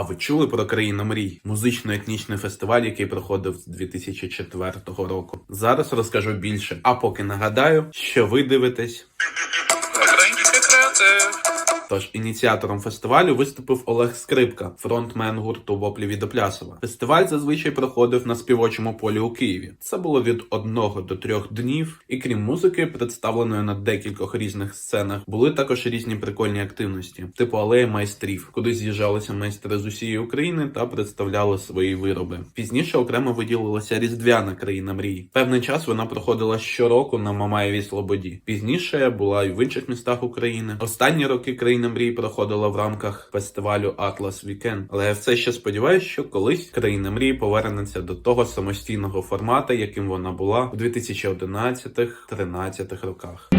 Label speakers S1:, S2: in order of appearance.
S1: А ви чули про країну мрій? Музично-етнічний фестиваль, який проходив з 2004 року. Зараз розкажу більше. А поки нагадаю, що ви дивитесь.
S2: Український креатив.
S1: Тож ініціатором фестивалю виступив Олег Скрипка, фронтмен гурту Воплі від Оплясова. Фестиваль зазвичай проходив на співочому полі у Києві. Це було від одного до трьох днів, і крім музики, представленої на декількох різних сценах, були також різні прикольні активності, типу алея майстрів, куди з'їжджалися майстри з усієї України та представляли свої вироби. Пізніше окремо виділилася різдвяна країна мрій. Певний час вона проходила щороку на Мамаєвій Слободі. Пізніше була і в інших містах України. Останні роки країна мрій проходила в рамках фестивалю Атлас Вікенд. Але я все ще сподіваюся, що колись країна мрій повернеться до того самостійного формату, яким вона була в 2011-13 роках.